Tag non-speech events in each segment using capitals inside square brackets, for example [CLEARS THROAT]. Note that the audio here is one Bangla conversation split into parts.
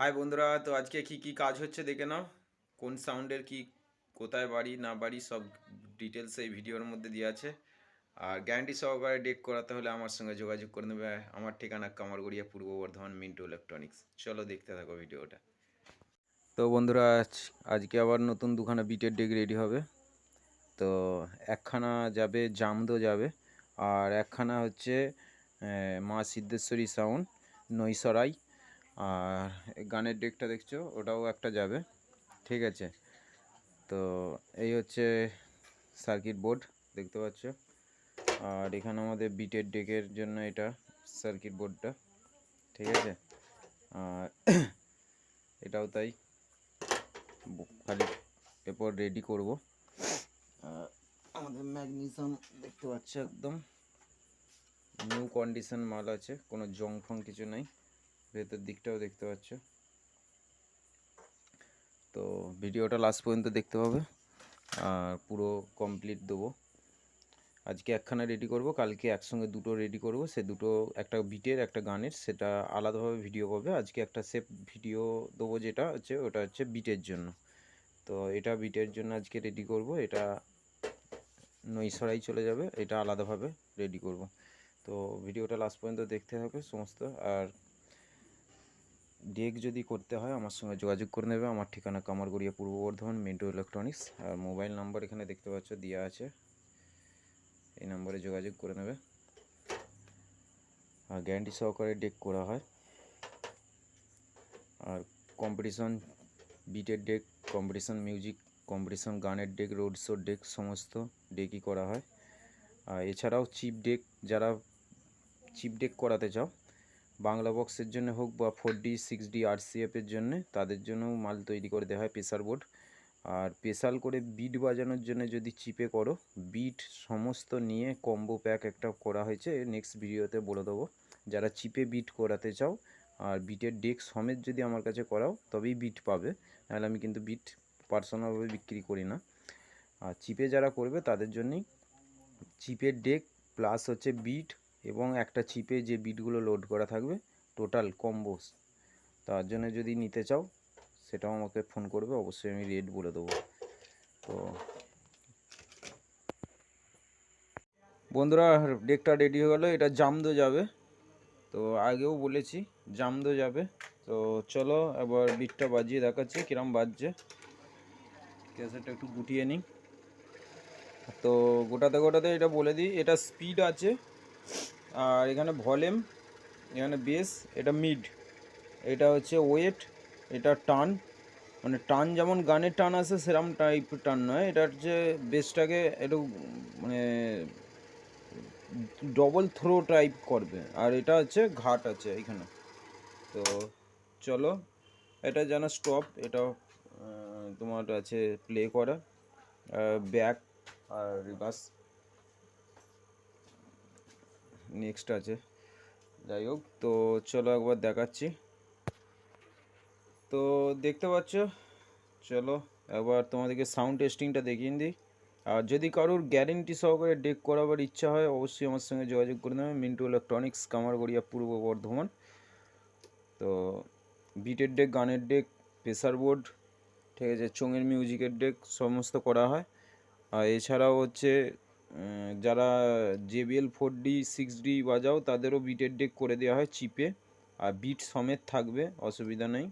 হাই বন্ধুরা, তো আজকে কি কি কাজ হচ্ছে দেখে নাও। কোন সাউন্ডের কি, কোথায় বাড়ি, না বাড়ি, সব ডিটেলস এই ভিডিওর মধ্যে দেওয়া আছে। আর গ্যারান্টি সহকারে ডেক করাতে হলে আমার সঙ্গে যোগাযোগ করে নেবে। আমার ঠিকানা কামারগড়িয়া, পূর্ব বর্ধমান মিন্টু ইলেকট্রনিক্স চলো দেখতে থাকো ভিডিওটা তো বন্ধুরা, আজ, আজকে আবার নতুন দুখানা বিটের ডেক রেডি হবে। তো একখানা যাবে, জামদো যাবে। আর একখানা হচ্ছে মা সিদ্ধেশ্বরী সাউন্ড নৈসরাই। আর গানের ডেকটা দেখছ, ওটাও একটা যাবে, ঠিক আছে? তো এই হচ্ছে সার্কিট বোর্ড দেখতে পাচ্ছ? আর এখানে আমাদের বিটের ডেকের জন্য এটা সার্কিট বোর্ডটা ঠিক আছে? আর [CLEARS THROAT] এটাও তাই, খালি এরপর রেডি করব। আমাদের ম্যাগনেশিয়াম দেখতে পাচ্ছ একদম নিউ কন্ডিশন মাল আছে, কোনো জং ফং কিছু নেই। ভেতর দিকটাও দেখতে পাচ্ছ। তো ভিডিওটা লাস্ট পর্যন্ত দেখতে পাবে। আর পুরো কমপ্লিট দেবো। আজকে একখানা রেডি করব, কালকে একসঙ্গে দুটো রেডি করব। সে দুটো, একটা বিটের একটা গানের, সেটা আলাদাভাবে ভিডিও পাবে। আজকে একটা সেফ ভিডিও দেবো যেটা হচ্ছে, ওটা হচ্ছে বিটের জন্য। তো এটা বিটের জন্য আজকে রেডি করব। এটা নৈসরাই চলে যাবে। এটা আলাদাভাবে রেডি করব। তো ভিডিওটা লাস্ট পর্যন্ত দেখতে হবে সমস্ত। আর ডেক যদি করতে হয়, আমার সঙ্গে যোগাযোগ করে নেবে। আমার ঠিকানা কামারগড়িয়া পূর্ব বর্ধমান, মিন্টু ইলেকট্রনিক্স আর মোবাইল নাম্বার এখানে দেখতে পাচ্ছ দেওয়া আছে। এই নম্বরে যোগাযোগ করে নেবে। আর গ্যারান্টি সহকারে ডেক করা হয়। আর কম্পিটিশন বিটের ডেক কম্পিটিশন মিউজিক কম্পিটিশন গানের ডেক রোড শো ডেক সমস্ত ডেকই করা হয়। আর এছাড়াও চিপ ডেক যারা চিপ ডেক করাতে চাও বাংলা বক্সের জন্য হোক বা ফোর ডি সিক্স ডি আরসিএফের জন্য, তাদের জন্যও মাল তৈরি করে দেওয়া হয় প্রেসার বোর্ড আর স্পেশাল করে বিট বাজানোর জন্য যদি চিপে করো বিট সমস্ত নিয়ে কম্বো প্যাক একটা করা হয়েছে নেক্সট ভিডিওতে বলে দেবো। যারা চিপে বিট করাতে চাও, আর বিটের ডেক সমেত যদি আমার কাছে করাও, তবেই বিট পাবে। নাহলে আমি কিন্তু বিট পার্সোনালভাবে বিক্রি করি না। আর চিপে যারা করবে, তাদের জন্যই চিপের ডেক প্লাস হচ্ছে বিট এবং একটা চিপে যে বিটগুলো লোড করা থাকবে টোটাল কম্বোস তার জন্য যদি নিতে চাও, সেটাও আমাকে ফোন করবে, অবশ্যই আমি রেট বলে দেবো। তো বন্ধুরা ডেকটা রেডি হয়ে গেলো, এটা জামদো যাবে। তো আগেও বলেছি, জামদো যাবে। তো চলো, এবার বিটটা বাজিয়ে দেখাচ্ছি, কিরম বাজছে। ক্যাসেটটা একটু গুটিয়ে নিই। তো গোটাতে গোটাতে এটা বলে দিই, এটা স্পিড আছে আর এখানে ভলিউম, এখানে বেস, এটা মিড। এটা হচ্ছে ওয়েট, এটা টান। মানে টান যেমন গানের টান আছে সেরকম টাইপ টান নয়। এটা হচ্ছে বেসটাকে একটু মানে ডবল থ্রো টাইপ করবে। আর এটা হচ্ছে ঘাট আছে এখানে তো চলো, এটা যেন স্টপ এটা তোমার আছে প্লে করা। ব্যাক আর রিভার্স নেক্সট আছে। যাই হোক, তো চলো একবার দেখাচ্ছি। তো দেখতে পাচ্ছ? চলো একবার তোমাদেরকে সাউন্ড টেস্টিংটা দেখিয়ে দিই আর যদি কারোর গ্যারেন্টি সহকারে ডেক করাবার ইচ্ছা হয়, অবশ্যই আমার সঙ্গে যোগাযোগ করে নেবে। মিন্টু ইলেকট্রনিক্স কামারগড়িয়া পূর্ব বর্ধমান। তো বিটের ডেক গানের ডেক প্রেসার বোর্ড ঠিক আছে, চোঙের মিউজিকের ডেক সমস্ত করা হয়। আর এছাড়াও হচ্ছে যারা JBL four D six D বাজাও, তাদেরও বিটের ডেক করে দেওয়া হয় চিপে। আর বিট সমেত থাকবে, অসুবিধা নেই।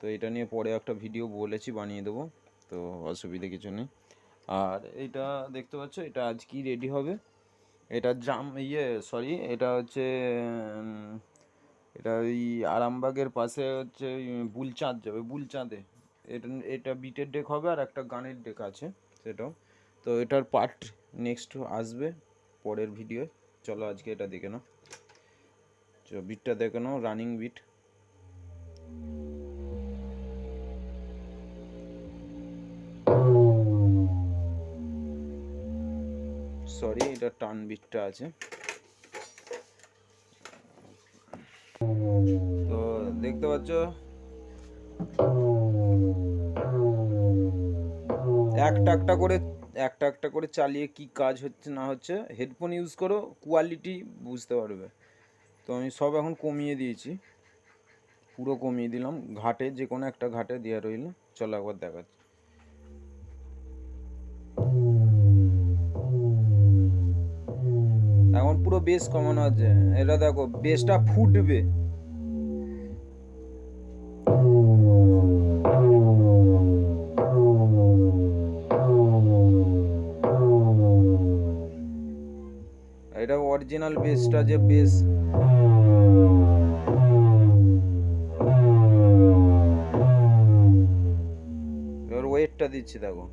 তো এটা নিয়ে পরে একটা ভিডিও বলেছি, বানিয়ে দেবো। তো অসুবিধা কিছু নেই। আর এটা দেখতে পাচ্ছ, এটা আজকেই রেডি হবে। এটা জাম ইয়ে সরি এটা হচ্ছে এটা ওই আরামবাগের পাশে হচ্ছে বুলচাঁদ যাবে বুলচাঁদে। এটা এটা বিটের ডেক হবে আর একটা গানের ডেক আছে, সেটাও। তো এটার পার্ট নেক্সট আসবে পরের ভিডিও চলো আজকে এটা দেখে নাও। বিটটা দেখে নাও রানিং বিট সরি এটা টান বিটটা আছে। তো দেখতে পাচ্ছ? একটা একটা করে একটা একটা করে চালিয়ে কি কাজ হচ্ছে না হচ্ছে হেডফোন ইউজ করো কোয়ালিটি বুঝতে পারবে। তো আমি সব এখন কমিয়ে দিয়েছি। পুরো কমিয়ে দিলাম। ঘাটে যে কোনো একটা ঘাটে দেওয়া রইল। চলো একবার দেখাচ্ছি। এখন পুরো বেস কমানো আছে। এটা দেখো বেসটা ফুটবে। অরিজিনাল বেসটা যে বেস এবার ওয়েটটা দিচ্ছি দেখো।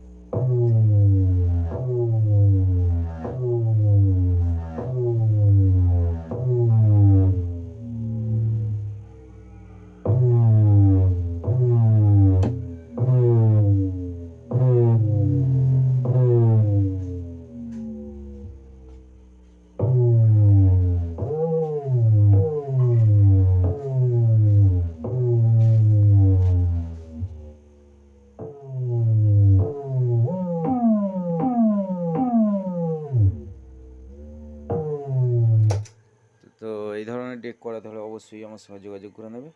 ধরনের ডেক করাতে হলে অবশ্যই আমার সঙ্গে যোগাযোগ করে নেবে।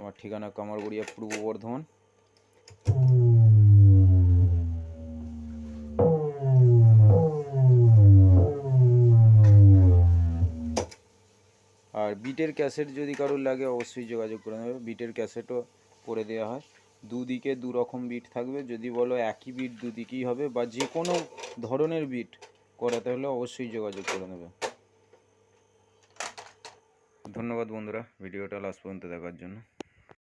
আমার ঠিকানা কামারগড়িয়া পূর্ব বর্ধমান। আর বিটের ক্যাসেট যদি কারোর লাগে, অবশ্যই যোগাযোগ করে নেবে। বিটের ক্যাসেটও করে দেওয়া হয়। দুদিকে দু রকম বিট থাকবে। যদি বলো একই বিট দুদিকেই হবে, বা যে কোনো ধরনের বিট করাতে হলে অবশ্যই যোগাযোগ করে নেবে। ধন্যবাদ বন্ধুরা ভিডিওটা লাস্ট পর্যন্ত দেখার জন্য।